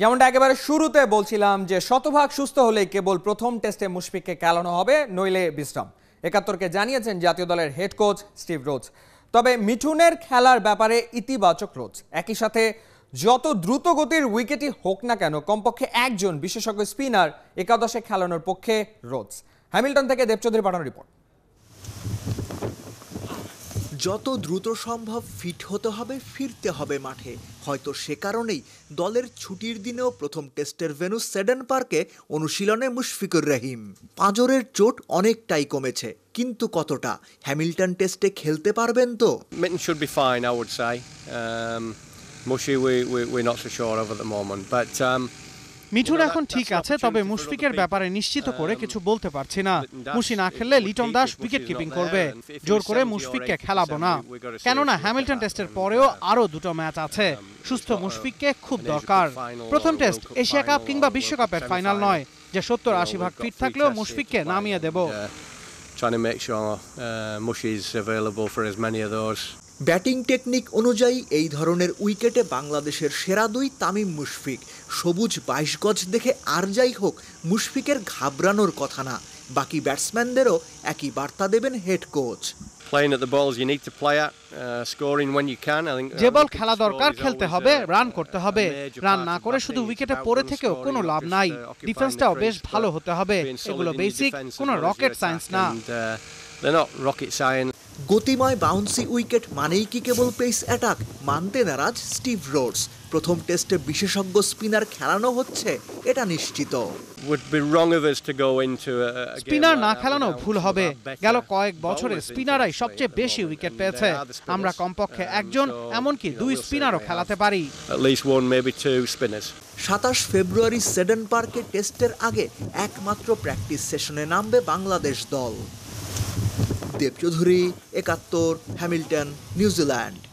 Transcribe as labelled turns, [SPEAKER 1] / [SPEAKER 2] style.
[SPEAKER 1] যেমনটা একেবারে শুরুতে বলছিলাম যে শতভাগ সুস্থ হলেই কেবল প্রথম টেস্টে মুশফিককে খেলানো হবে, নইলে বিশ্রাম। একাত্তরকে জানিয়েছেন জাতীয় দলের হেড কোচ স্টিভ রোজ। তবে মিঠুনের খেলার ব্যাপারে ইতিবাচক রোজ। একই সাথে যত দ্রুত গতির উইকেটই হোক না কেন, কমপক্ষে একজন বিশেষজ্ঞ স্পিনার একাদশে খেলানোর পক্ষে রোজ। হ্যামিল্টন থেকে দেবচৌধুরী পাঠানো রিপোর্ট
[SPEAKER 2] যত দ্রুত সম্ভব ফিট হতে হবে ফিরতে হবে মাঠে। হয়তো সে কারণেই দলের ছুটির দিনেও প্রথম টেস্টের ভেনু সেডেন পার্কে অনুশীলনে মুশফিকুর রহিম। পাঁজরের চোট অনেকটাই কমেছে কিন্তু কতটা? হ্যামিল্টন টেস্টে খেলতে পারবেন তো?
[SPEAKER 3] Mitten should be fine, I would say. Um, Mushy, we, we,
[SPEAKER 4] Mithun এখন ঠিক আছে তবে মুশফিকের ব্যাপারে নিশ্চিত করে কিছু বলতে পারছি না। মুশি না খেললে লিটন দাস উইকেট কিপিং করবে। জোর করে মুশফিককে খেলাবো না। কেননা হ্যামিল্টন টেস্টের পরেও আরও দুটো ম্যাচ আছে। সুস্থ মুশফিককে খুব দরকার। প্রথম টেস্ট এশিয়া কাপ কিংবা বিশ্বকাপের ফাইনাল নয় যে সত্তর আশি ভাগ ফিট থাকলেও মুশফিককে নামিয়ে দেব।
[SPEAKER 3] uh, trying to make sure uh, Mushy's available for as many of those.
[SPEAKER 2] Batting technique অনুযায়ী এই ধরনের উইকেটে বাংলাদেশের সেরা দুই তামিম মুশফিক। সবুজ বাইশ গজ দেখে আর যাই হোক মুশফিকের ঘাবড়ানোর কথা না। বাকি ব্যাটসম্যানদেরও একই বার্তা দেবেন হেড কোচ।
[SPEAKER 4] যে বল খেলা দরকার খেলতে হবে রান করতে হবে। রান না করে শুধু উইকেটে পড়ে থেকেও কোনো লাভ নাই। ডিফেন্সটাও বেশ ভালো হতে হবে। এগুলো বেসিক কোনো রকেট সায়েন্স না।
[SPEAKER 3] রকেট সায়েন্স
[SPEAKER 2] গতিময় বাউন্সি উইকেট মানেই কি কেবল পেস অ্যাটাক মানতে নারাজ স্টিভ রোডস। প্রথম টেস্টে বিশেষজ্ঞ স্পিনার খেলানো হচ্ছে এটা নিশ্চিত।
[SPEAKER 4] স্পিনার না খেলানো ভুল হবে। স্পিনারাই সবচেয়ে বেশি উইকেট পেয়েছে। আমরা কমপক্ষে একজন এমনকি দুই স্পিনারও খেলাতে পারি।
[SPEAKER 2] সাতাশ ফেব্রুয়ারি সেডেন পার্কে টেস্টের আগে একমাত্র প্র্যাকটিস সেশনে নামবে বাংলাদেশ দল। দেবচৌধুরী একাত্তর হ্যামিল্টন নিউজিল্যান্ড।